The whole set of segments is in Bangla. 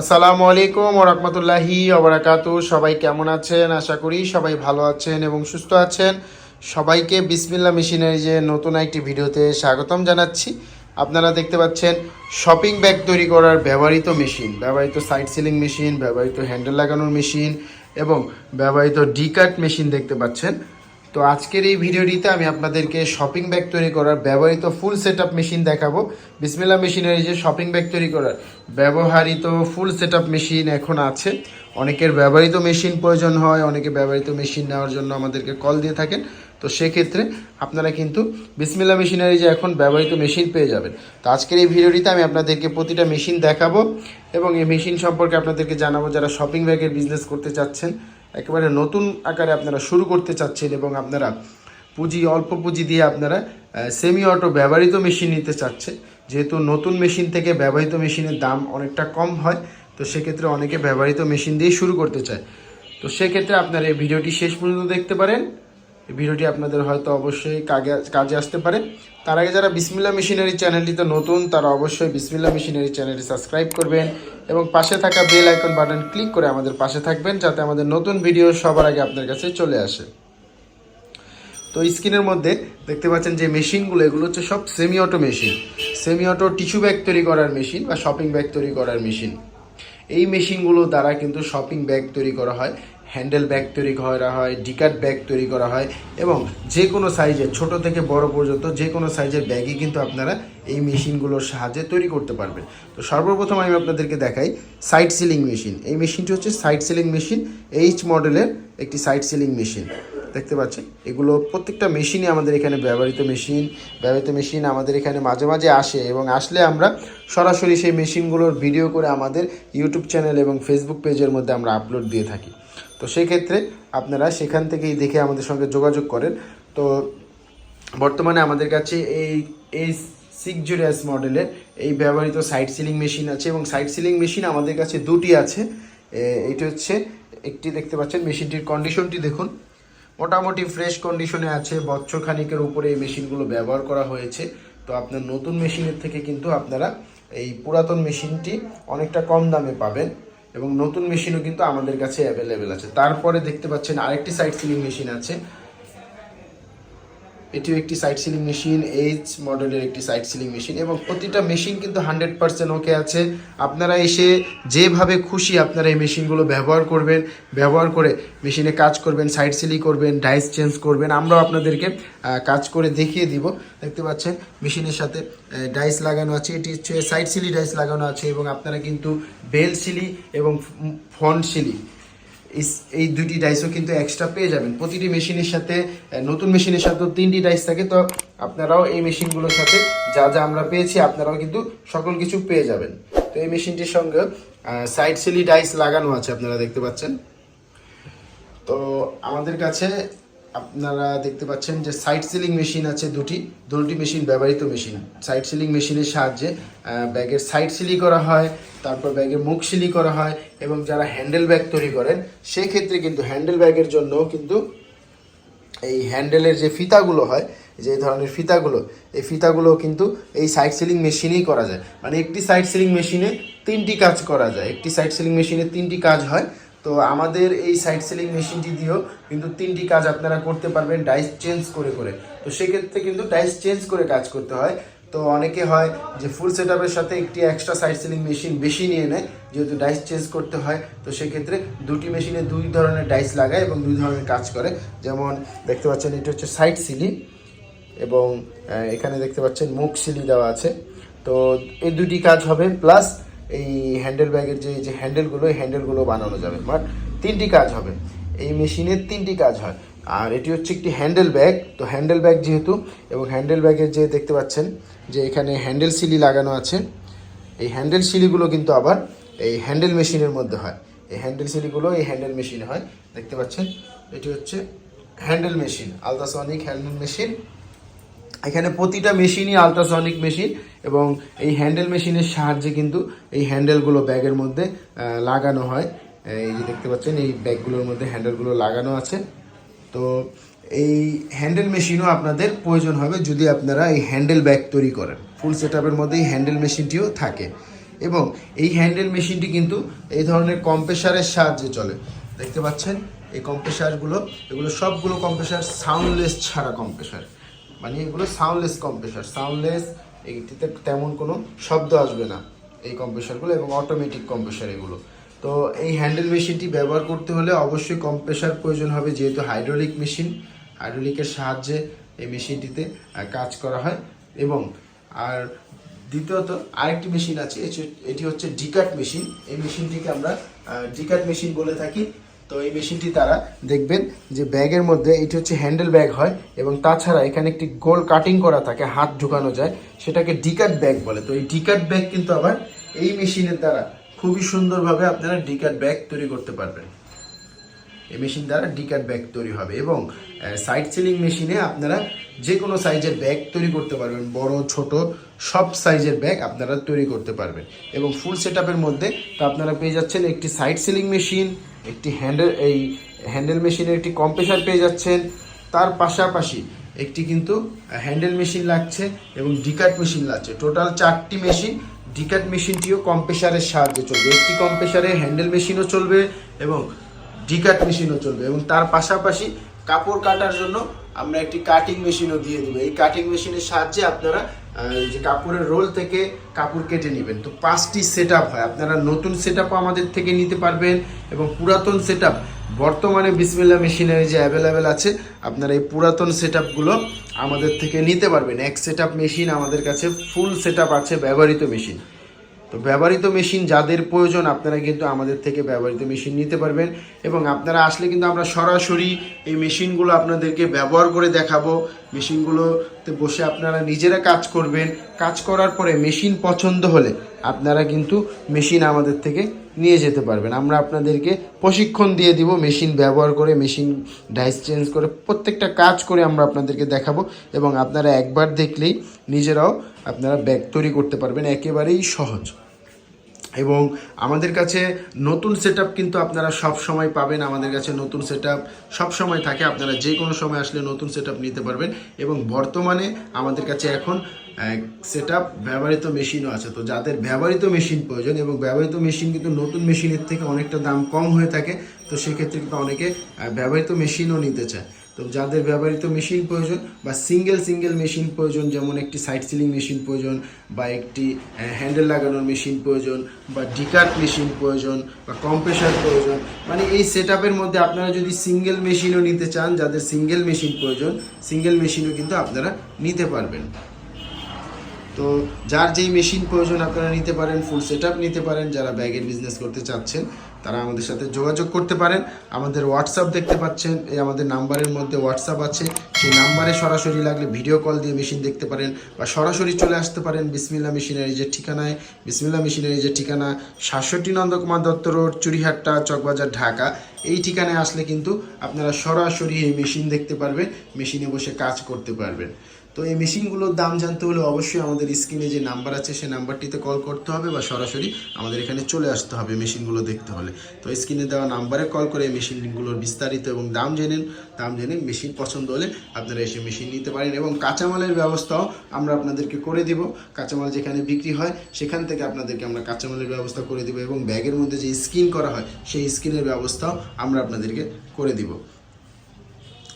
আসসালামু আলাইকুম ওরহমতুল্লাহি ওবরাকাতু সবাই কেমন আছেন? আশা করি সবাই ভালো আছেন এবং সুস্থ আছেন। সবাইকে বিসমিল্লা মেশিনের যে নতুন একটি ভিডিওতে স্বাগতম জানাচ্ছি। আপনারা দেখতে পাচ্ছেন শপিং ব্যাগ তৈরি করার ব্যবহৃত মেশিন, ব্যবহৃত সাইড সিলিং মেশিন, ব্যবহৃত হ্যান্ডেল লাগানোর মেশিন এবং ব্যবহৃত ডিকাট মেশিন দেখতে পাচ্ছেন। তো আজকের এই ভিডিওটিতে আমি আপনাদেরকে শপিং ব্যাগ তৈরি করার ব্যবহৃত ফুল সেট মেশিন দেখাবো। বিসমিল্লা মেশিনের যে শপিং ব্যাগ তৈরি করার ব্যবহৃত ফুল সেট মেশিন এখন আছে। অনেকের ব্যবহৃত মেশিন প্রয়োজন হয়, অনেকে ব্যবহৃত মেশিন নেওয়ার জন্য আমাদেরকে কল দিয়ে থাকেন। তো সেক্ষেত্রে আপনারা কিন্তু বিসমিল্লা মেশিনারি যে এখন ব্যবহৃত মেশিন পেয়ে যাবেন। তো আজকের এই ভিডিওটিতে আমি আপনাদেরকে প্রতিটা মেশিন দেখাবো এবং এই মেশিন সম্পর্কে আপনাদেরকে জানাব যারা শপিং ব্যাগের বিজনেস করতে চাচ্ছেন। একেবারে নতুন আকারে আপনারা শুরু করতে চাচ্ছেন এবং আপনারা পুঁজি, অল্প পুঁজি দিয়ে আপনারা সেমি অটো ব্যবহৃত মেশিন নিতে চাচ্ছে। যেহেতু নতুন মেশিন থেকে ব্যবহৃত মেশিনের দাম অনেকটা কম হয়, তো সেক্ষেত্রে অনেকে ব্যবহৃত মেশিন দিয়ে শুরু করতে চায়। তো সেক্ষেত্রে আপনারা এই ভিডিওটি শেষ পর্যন্ত দেখতে পারেন। এই ভিডিওটি আপনাদের হয়তো অবশ্যই কাজে কাজে আসতে পারে। তার আগে যারা বিসমিল্লা মেশিনারি চ্যানেলটিতে নতুন, তারা অবশ্যই বিসমিল্লা মেশিনারি চ্যানেলটি সাবস্ক্রাইব করবেন এবং পাশে থাকা বেল আইকন বাটন ক্লিক করে আমাদের পাশে থাকবেন যাতে আমাদের নতুন ভিডিও সবার আগে আপনার কাছে চলে আসে। তো স্ক্রিনের মধ্যে দেখতে পাচ্ছেন যে মেশিনগুলো, এগুলো হচ্ছে সব semi auto machine semi auto tissue bag তৈরি করার মেশিন বা শপিং ব্যাগ তৈরি করার মেশিন এই মেশিনগুলো দ্বারা কিন্তু শপিং ব্যাগ তৈরি করা হয়। হ্যান্ডেল ব্যাগ তৈরি করা হয় ডিকাট ব্যাগ তৈরি করা হয় এবং যে কোনো সাইজের ছোট থেকে বড় পর্যন্ত যে কোনো সাইজের ব্যাগই কিন্তু আপনারা এই মেশিনগুলোর সাহায্যে তৈরি করতে পারবেন। তো সর্বপ্রথম আমি আপনাদেরকে দেখাই সাইড সিলিং মেশিন। এই মেশিনটি হচ্ছে সাইড সিলিং মেশিন এইচ মডেলের একটি সাইড সিলিং মেশিন। দেখতে পাচ্ছেন? এগুলো প্রত্যেকটা মেশিনই আমাদের এখানে ব্যবহৃত মেশিন ব্যবহৃত মেশিন আমাদের এখানে মাঝে মাঝে আসে এবং আসলে আমরা সরাসরি সেই মেশিনগুলোর ভিডিও করে আমাদের ইউটিউব চ্যানেল এবং ফেসবুক পেজের মধ্যে আমরা আপলোড দিয়ে থাকি। তো সেই ক্ষেত্রে আপনারা সেখান থেকেই দেখে আমাদের সঙ্গে যোগাযোগ করেন। তো বর্তমানে আমাদের কাছে এই এই সিক্স জিরো এস মডেলের এই ব্যবহৃত সাইড সিলিং মেশিন আছে এবং সাইড সিলিং মেশিন আমাদের কাছে দুটি আছে। এটি হচ্ছে একটি দেখতে পাচ্ছেন মেশিনটির কন্ডিশনটি দেখুন। মোটামুটি ফ্রেশ কন্ডিশনে আছে, বছর খানিকের উপরে এই মেশিনগুলো ব্যবহার করা হয়েছে। তো আপনার নতুন মেশিনের থেকে কিন্তু আপনারা এই পুরাতন মেশিনটি অনেকটা কম দামে পাবেন। এবং নতুন মেশিনও কিন্তু আমাদের কাছে অ্যাভেলেবেল আছে। তারপরে দেখতে পাচ্ছেন আরেকটি সাইড সিলিং মেশিন আছে। এটিও একটি সাইড সিলিং মেশিন এইচ মডেলের একটি সাইড সিলিং মেশিন এবং প্রতিটা মেশিন কিন্তু হান্ড্রেড পার্সেন্ট ওকে আছে। আপনারা এসে যেভাবে খুশি আপনারা এই মেশিনগুলো ব্যবহার করবেন, ব্যবহার করে মেশিনে কাজ করবেন সাইড সিলি করবেন ডাইস চেঞ্জ করবেন, আমরাও আপনাদেরকে কাজ করে দেখিয়ে দিব। দেখতে পাচ্ছেন মেশিনের সাথে ডাইস লাগানো আছে, এটি হচ্ছে সাইড সিলি ডাইস লাগানো আছে এবং আপনারা কিন্তু বেল সিলি এবং ফন্ট সিলি এই দুটি ডাইসও কিন্তু এক্সট্রা পেয়ে যাবেন। প্রতিটি মেশিনের সাথে নতুন মেশিনের সাথে তিনটি ডাইস থাকে, তো আপনারাও এই মেশিনগুলোর সাথে যা যা আমরা পেয়েছি, আপনারাও কিন্তু সকল কিছু পেয়ে যাবেন। তো এই মেশিনটির সঙ্গে সাইড সিলি ডাইস লাগানো আছে, আপনারা দেখতে পাচ্ছেন। তো আমাদের কাছে আপনারা দেখতে পাচ্ছেন যে সাইড সিলিং মেশিন আছে দুটি। দুটি মেশিন ব্যবহৃত মেশিন সাইড সিলিং মেশিনের সাহায্যে ব্যাগের সাইড সিলি করা হয়, তারপর ব্যাগের মুখ সিলি করা হয় এবং যারা হ্যান্ডেল ব্যাগ তৈরি করেন, সেক্ষেত্রে কিন্তু হ্যান্ডেল ব্যাগের জন্য কিন্তু এই হ্যান্ডেলের যে ফিতাগুলো হয়, যে ধরনের ফিতাগুলো, এই ফিতাগুলো কিন্তু এই সাইড সিলিং মেশিনেই করা যায়। মানে একটি সাইড সিলিং মেশিনে তিনটি কাজ করা যায়। একটি সাইড সিলিং মেশিনে তিনটি কাজ হয়। তো আমাদের এই সাইড সিলিং মেশিনটি দিয়েও কিন্তু তিনটি কাজ আপনারা করতে পারবেন ডাইস চেঞ্জ করে করে। তো সেক্ষেত্রে কিন্তু ডাইস চেঞ্জ করে কাজ করতে হয়। তো অনেকে হয় যে ফুল সেট সাথে একটি এক্সট্রা সাইড সিলিং মেশিন বেশি নিয়ে নেয়, যেহেতু ডাইস চেঞ্জ করতে হয়। তো সেক্ষেত্রে দুটি মেশিনে দুই ধরনের ডাইস লাগায় এবং দুই ধরনের কাজ করে। যেমন দেখতে পাচ্ছেন, এটা হচ্ছে সাইড সিলি এবং এখানে দেখতে পাচ্ছেন মুখ সিলি দেওয়া আছে। তো এই দুটি কাজ হবে প্লাস এই হ্যান্ডেল ব্যাগের যে যে হ্যান্ডেলগুলো এই হ্যান্ডেলগুলো বানানো যাবে। বাট তিনটি কাজ হবে। এই মেশিনের তিনটি কাজ হয়। আর এটি হচ্ছে একটি হ্যান্ডেল ব্যাগ তো হ্যান্ডেল ব্যাগ যেহেতু, এবং হ্যান্ডেল ব্যাগের যে দেখতে পাচ্ছেন, যে এখানে হ্যান্ডেল সিলি লাগানো আছে, এই হ্যান্ডেল সিলিগুলো কিন্তু আবার এই হ্যান্ডেল মেশিনের মধ্যে হয়। এই হ্যান্ডেল সিলিগুলো এই হ্যান্ডেল মেশিনে হয়। দেখতে পাচ্ছেন? এটি হচ্ছে handle machine ultrasonic handle machine এখানে প্রতিটা মেশিনই আলট্রাসনিক মেশিন এবং এই হ্যান্ডেল মেশিনের সাহায্যে কিন্তু এই হ্যান্ডেলগুলো ব্যাগের মধ্যে লাগানো হয়। এই যে দেখতে পাচ্ছেন, এই ব্যাগগুলোর মধ্যে হ্যান্ডেলগুলো লাগানো আছে। তো এই হ্যান্ডেল মেশিনও আপনাদের প্রয়োজন হবে যদি আপনারা এই হ্যান্ডেল ব্যাগ তৈরি করেন। ফুল সেট মধ্যে এই হ্যান্ডেল মেশিনটিও থাকে। এবং এই হ্যান্ডেল মেশিনটি কিন্তু এই ধরনের কম্প্রেসারের সাহায্যে চলে। দেখতে পাচ্ছেন, এই কম্প্রেসারগুলো এগুলো সবগুলো কম্প্রেসার সাউন্ডলেস ছাড়া কম্প্রেসার মানে এগুলো সাউন্ডলেস কম্প্রেসার সাউন্ডলেস এইটিতে তেমন কোনো শব্দ আসবে না এই কম্প্রেসারগুলো এবং অটোমেটিক কম্প্রেসার এগুলো। তো এই হ্যান্ডেল মেশিনটি ব্যবহার করতে হলে অবশ্যই কম্প্রেসার প্রয়োজন হবে যেহেতু হাইড্রোলিক মেশিন হাইড্রোলিকের সাহায্যে এই মেশিনটিতে কাজ করা হয়। এবং আর দ্বিতীয়ত আরেকটি মেশিন আছে, এটি- হচ্ছে ডিকাট মেশিন এই মেশিনটিকে আমরা ডিকাট মেশিন বলে থাকি। তো এই মেশিনটি তারা দেখবেন যে ব্যাগের মধ্যে এটি হচ্ছে হ্যান্ডেল ব্যাগ হয় এবং তাছাড়া এখানে একটি গোল কাটিং করা থাকে, হাত ঢুকানো যায়, সেটাকে ডিকাট ব্যাগ বলে। তো এই ডিকাট ব্যাগ কিন্তু আবার এই মেশিনের দ্বারা খুবই সুন্দরভাবে আপনারা ডিকাট ব্যাগ তৈরি করতে পারবেন। এই মেশিন দ্বারা ডিকাট ব্যাগ তৈরি হবে এবং সাইড সিলিং মেশিনে আপনারা যে কোনো সাইজের ব্যাগ তৈরি করতে পারবেন। বড়, ছোট, সব সাইজের ব্যাগ আপনারা তৈরি করতে পারবেন। এবং ফুল সেট মধ্যে তো আপনারা পেয়ে যাচ্ছেন একটি সাইড সিলিং মেশিন একটি হ্যান্ডেল এই হ্যান্ডেল মেশিনের একটি কম্প্রেসার পেয়ে যাচ্ছেন। তার পাশাপাশি একটি কিন্তু হ্যান্ডেল মেশিন লাগছে এবং ডিকাট মেশিন লাগছে। টোটাল চারটি মেশিন ডিকাট মেশিনটিও কম্প্রেসারের সাহায্যে চলবে। একটি কম্প্রেসারে হ্যান্ডেল মেশিনও চলবে এবং ডিকাট মেশিনও চলবে এবং তার পাশাপাশি কাপড় কাটার জন্য আমরা একটি কাটিং মেশিনও দিয়ে দেবো। এই কাটিং মেশিনের সাহায্যে আপনারা যে কাপড়ের রোল থেকে কাপড় কেটে নেবেন। তো পাঁচটি সেট হয়। আপনারা নতুন সেট আমাদের থেকে নিতে পারবেন এবং পুরাতন সেট বর্তমানে বিসমিল্লা মেশিনারি যে অ্যাভেলেবেল আছে, আপনারা এই পুরাতন সেট আমাদের থেকে নিতে পারবেন। এক সেট মেশিন আমাদের কাছে ফুল সেট আছে, ব্যবহৃত মেশিন তো ব্যবহৃত মেশিন যাদের প্রয়োজন, আপনারা কিন্তু আমাদের থেকে ব্যবহৃত মেশিন নিতে পারবেন এবং আপনারা আসলে কিন্তু আমরা সরাসরি এই মেশিনগুলো আপনাদেরকে ব্যবহার করে দেখাবো। মেশিনগুলোতে বসে আপনারা নিজেরা কাজ করবেন। কাজ করার পরে মেশিন পছন্দ হলে আপনারা কিন্তু মেশিন আমাদের থেকে নিয়ে যেতে পারবেন। আমরা আপনাদেরকে প্রশিক্ষণ দিয়ে দিব, মেশিন ব্যবহার করে, মেশিন ডাইস চেঞ্জ করে প্রত্যেকটা কাজ করে আমরা আপনাদেরকে দেখাবো এবং আপনারা একবার দেখলেই নিজেরাও আপনারা ব্যাগ তৈরি করতে পারবেন। একেবারেই সহজ। এবং আমাদের কাছে নতুন সেট কিন্তু আপনারা সব সময় পাবেন। আমাদের কাছে নতুন সেট সব সময় থাকে। আপনারা যে কোনো সময় আসলে নতুন সেট নিতে পারবেন এবং বর্তমানে আমাদের কাছে এখন সেট ব্যবহৃত মেশিনও আছে। তো যাদের ব্যবহৃত মেশিন প্রয়োজন এবং ব্যবহৃত মেশিন কিন্তু নতুন মেশিনের থেকে অনেকটা দাম কম হয়ে থাকে তো সেক্ষেত্রে কিন্তু অনেকে ব্যবহৃত মেশিনও নিতে চায়। তো যাদের ব্যবহৃত মেশিন প্রয়োজন বা সিঙ্গেল সিঙ্গেল মেশিন প্রয়োজন, যেমন একটি সাইড সিলিং মেশিন প্রয়োজন বা একটি হ্যান্ডেল লাগানোর মেশিন প্রয়োজন বা ডিকাট মেশিন প্রয়োজন বা কম্প্রেসার প্রয়োজন মানে এই সেট মধ্যে আপনারা যদি সিঙ্গেল মেশিনও নিতে চান, যাদের সিঙ্গেল মেশিন প্রয়োজন সিঙ্গেল মেশিনও কিন্তু আপনারা নিতে পারবেন। তো যার যেই মেশিন প্রয়োজন আপনারা নিতে পারেন ফুল সেট নিতে পারেন, যারা ব্যাগের বিজনেস করতে চাচ্ছেন তারা আমাদের সাথে যোগাযোগ করতে পারেন। আমাদের হোয়াটসঅ্যাপ দেখতে পাচ্ছেন, এই আমাদের নাম্বারের মধ্যে হোয়াটসঅ্যাপ আছে। সেই নাম্বারে সরাসরি লাগলে ভিডিও কল দিয়ে মেশিন দেখতে পারেন বা সরাসরি চলে আসতে পারেন বিসমিল্লা মেশিনারি যে ঠিকানায়। বিসমিল্লা মেশিনারি যে ঠিকানা, সাতষট্টি নন্দকুমার দত্ত রোড চুরিহাট্টা চকবাজার, ঢাকা। এই ঠিকানায় আসলে কিন্তু আপনারা সরাসরি এই মেশিন দেখতে পারবেন মেশিনে বসে কাজ করতে পারবেন। তো এই মেশিনগুলোর দাম জানতে হলে অবশ্যই আমাদের স্ক্রিনে যে নাম্বার আছে সেই নাম্বারটিতে কল করতে হবে বা সরাসরি আমাদের এখানে চলে আসতে হবে মেশিনগুলো দেখতে হলে। তো স্ক্রিনে দেওয়া নাম্বারে কল করে এই মেশিনগুলোর বিস্তারিত এবং দাম জেনেন দাম জেনে মেশিন পছন্দ হলে আপনারা এসে মেশিন নিতে পারেন এবং কাঁচামালের ব্যবস্থাও আমরা আপনাদেরকে করে দিব। কাঁচামাল যেখানে বিক্রি হয়, সেখান থেকে আপনাদেরকে আমরা কাঁচামালের ব্যবস্থা করে দিব এবং ব্যাগের মধ্যে যে স্কিন করা হয়, সেই স্কিনের ব্যবস্থাও আমরা আপনাদেরকে করে দিব।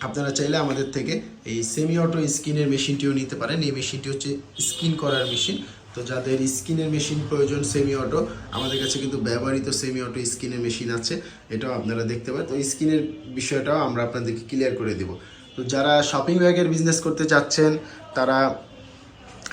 আপনারা চাইলে আমাদের থেকে এই সেমি অটো স্কিনের মেশিনটিও নিতে পারেন। এই মেশিনটি হচ্ছে স্কিন করার মেশিন তো যাদের স্কিনের মেশিন প্রয়োজন সেমি অটো আমাদের কাছে কিন্তু ব্যবহৃত সেমি অটো স্কিনের মেশিন আছে। এটাও আপনারা দেখতে পারেন। তো স্কিনের বিষয়টাও আমরা আপনাদেরকে ক্লিয়ার করে দেব। তো যারা শপিং ব্যাগের বিজনেস করতে চাচ্ছেন, তারা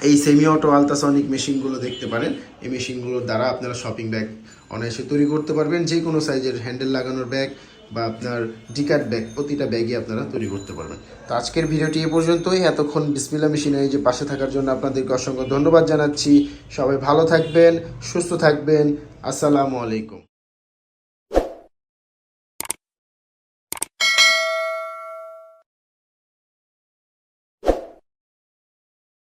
এই সেমি অটো আলট্রাসনিক মেশিনগুলো দেখতে পারেন। এই মেশিনগুলোর দ্বারা আপনারা শপিং ব্যাগ অনায়াসে তৈরি করতে পারবেন। যে কোনো সাইজের হ্যান্ডেল লাগানোর ব্যাগ বা আপনার ডিকার ব্যাগ, প্রতিটা ব্যাগই আপনারা তৈরি করতে পারবেন। তো আজকের ভিডিওটি এ পর্যন্তই। এতক্ষণ বিসমিল্লা মেশিনারি যে পাশে থাকার জন্য আপনাদেরকে অসংখ্য ধন্যবাদ জানাচ্ছি। সবাই ভালো থাকবেন, সুস্থ থাকবেন। আসসালামু আলাইকুম।